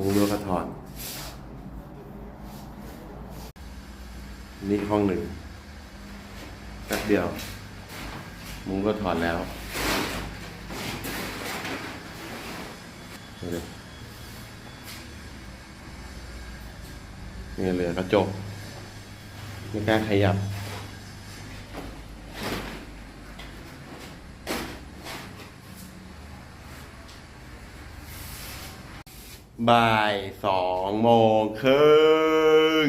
มุ้งรั้วก็ถอดนี่ห้องหนึ่งแป๊บเดียว มุ้งก็ถอดแล้วนี่เหลือกระจก ไม่กล้าขยับ บ่ายสองโมงครึ่ง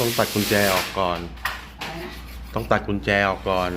ต้องตัดกุญแจออกก่อน ต้องตัดกุญแจออกก่อน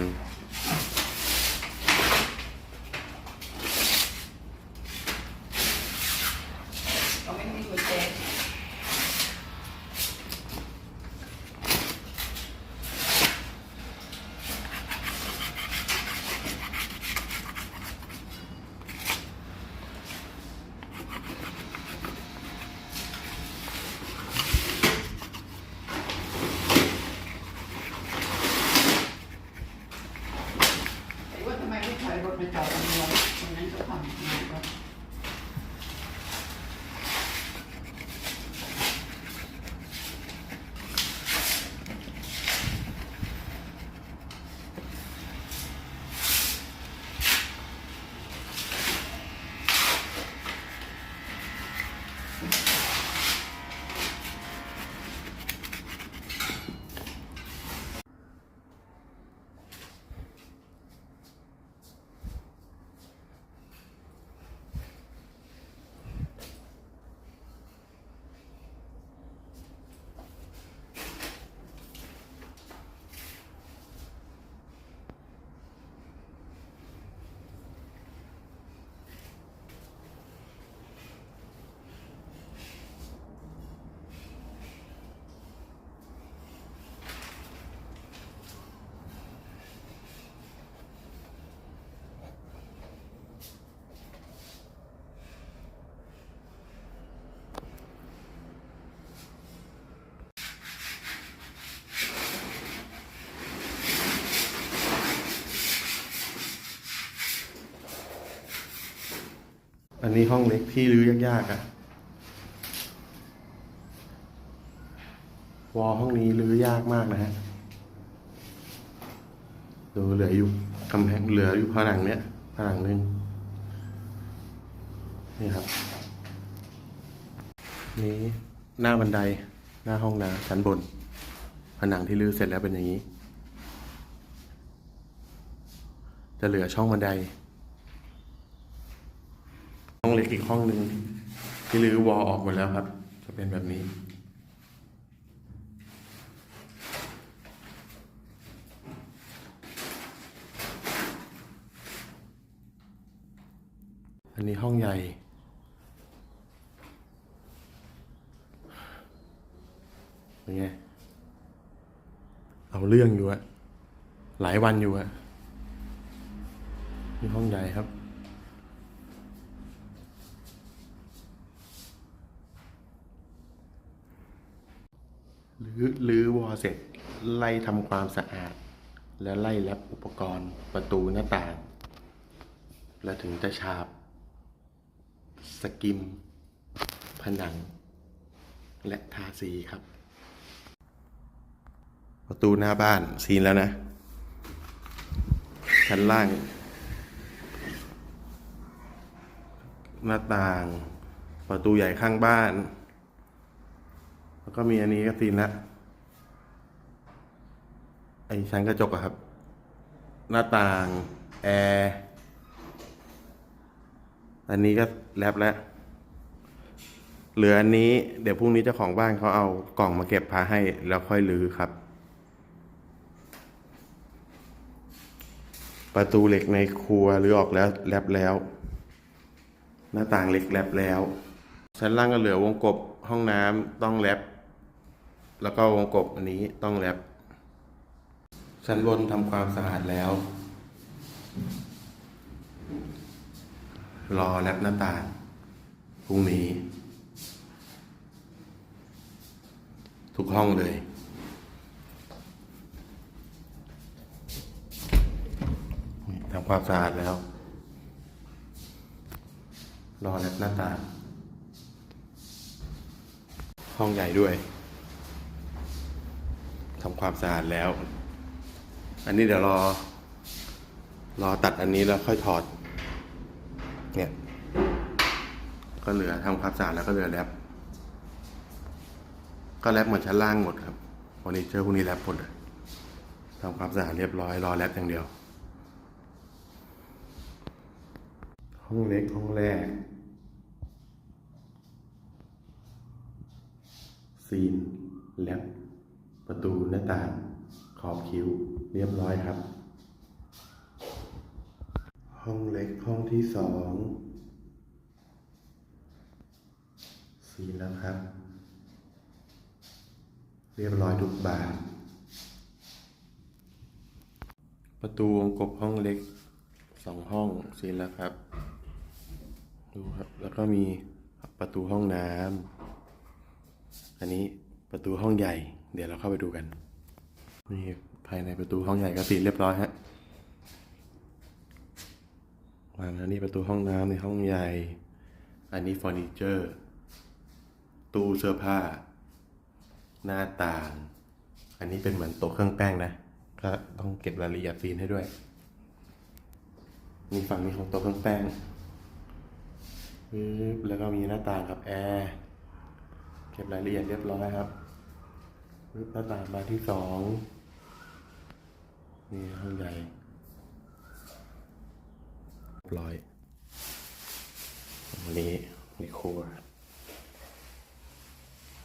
อันนี้ห้องเล็กที่รื้อยากๆอะ่ะวอลห้องนี้รื้อยากมากนะฮะดูเหลืออยู่กำแพงเหลืออยู่ผนังเนี้ยผนังหนึ่งนี่ครับ นี่หน้าบันไดหน้าห้องน้ำชั้นบน ผนังที่รื้อเสร็จแล้วเป็นอย่างนี้ จะเหลือช่องบันได ห้องเล็กอีกห้องหนึ่งที่รื้อวอลออกหมดแล้วครับ จะเป็นแบบนี้ อันนี้ห้องใหญ่ เป็นไง เอาเรื่องอยู่อะหลายวันอยู่อะนี่ห้องใหญ่ครับ หรือหรือวอเสร็จ ไล่ทำความสะอาด แล้วไล่แลบอุปกรณ์ประตูหน้าต่าง แล้วถึงจะฉาบ สกิม ผนัง และทาสีครับ ประตูหน้าบ้านซีนแล้วนะ ชั้นล่าง หน้าต่าง ประตูใหญ่ข้างบ้าน แล้วก็มีอันนี้ก็ซีนละไอชั้นกระจกอะครับ หน้าต่าง แอร์อันนี้ก็แลบแล้วเหลืออันนี้เดี๋ยวพรุ่งนี้เจ้าของบ้านเขาเอากล่องมาเก็บพาให้แล้วค่อยรื้อครับ ประตูเหล็กในครัวรื้อออกแล้วแลบแล้ว หน้าต่างเหล็กแลบแล้ว ชั้นล่างก็เหลือวงกบห้องน้ำต้องแลบแล้วก็วงกบอันนี้ต้องแลบชั้นบนทำความสะอาดแล้ว รอแลบหน้าต่างพรุ่งนี้ ทุกห้องเลย ทำความสะอาดแล้ว รอแลบหน้าต่าง ห้องใหญ่ด้วยทำความสะอาดแล้ว อันนี้เดี๋ยวรอ รอตัดอันนี้แล้วค่อยถอด เนี่ย ก็เหลือทำความสะอาดแล้วก็เหลือแรปก็แรปเหมือนชั้นล่างหมดครับวันนี้เจอพวกนี้แรปหมดเลยทำความสะอาดเรียบร้อยรอแรปอย่างเดียว ห้องเล็กห้องแรก ซีนแรปประตูหน้าต่าง ขอบคิ้ว เรียบร้อยครับ ห้องเล็กห้องที่สองสีแล้วครับ เรียบร้อยทุกบานประตูวงกบห้องเล็กสองห้องสีแล้วครับดูครับ แล้วก็มีประตูห้องน้ำ อันนี้ประตูห้องใหญ่ เดี๋ยวเราเข้าไปดูกันนี่ภายในประตูห้องใหญ่ก็สีเรียบร้อยฮะวางแล้วนี่ประตูห้องน้ำในห้องใหญ่ อันนี้เฟอร์นิเจอร์ ตู้เสื้อผ้า หน้าต่าง อันนี้เป็นเหมือนโต๊ะเครื่องแป้งนะ ก็ต้องเก็บรายละเอียดซีนให้ด้วยมีฝั่งนี้ของโต๊ะเครื่องแป้งปึ๊บแล้วก็มีหน้าต่างกับแอร์ เก็บรายละเอียดเรียบร้อยครับปึ๊บหน้าต่างบานที่สองนี่ห้องใหญ่เรียบร้อยวันนี้มีครัว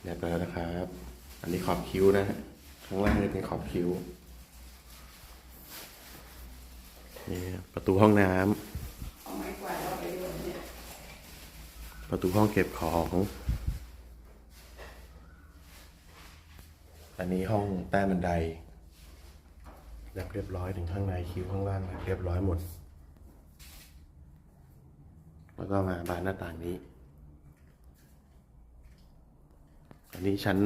เรียบร้อยแล้วนะครับ อันนี้ขอบคิ้วนะฮะข้างล่างนี่เป็นขอบคิ้วนี่ประตูห้องน้ำประตูห้องเก็บของ อันนี้ห้องใต้บันไดแบบเรียบร้อยถึงข้างในคิ้วข้างล่างแบบเรียบร้อยหมด แล้วก็มาบานหน้าต่างนี้ อันนี้ชั้น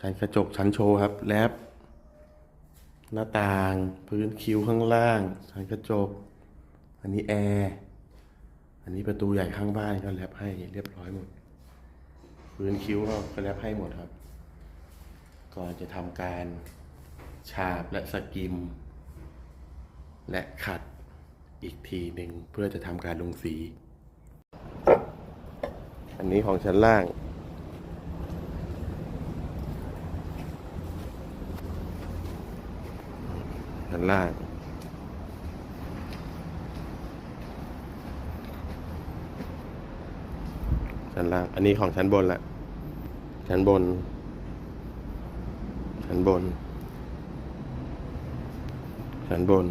ชั้นกระจกชั้นโชว์ครับแลบหน้าต่างพื้นคิ้วข้างล่างชั้นกระจก อันนี้แอร์อันนี้ประตูใหญ่ข้างบ้านก็แลบให้เรียบร้อยหมด พื้นคิ้วก็ก็แลบให้หมดครับ ก่อนจะทำการฉาบและสกิม และขัดอีกทีหนึ่งเพื่อจะทำการลงสี อันนี้ของชั้นล่าง ชั้นล่างชั้นล่าง อันนี้ของชั้นบนละ ชั้นบน ชั้นบนชั้นบน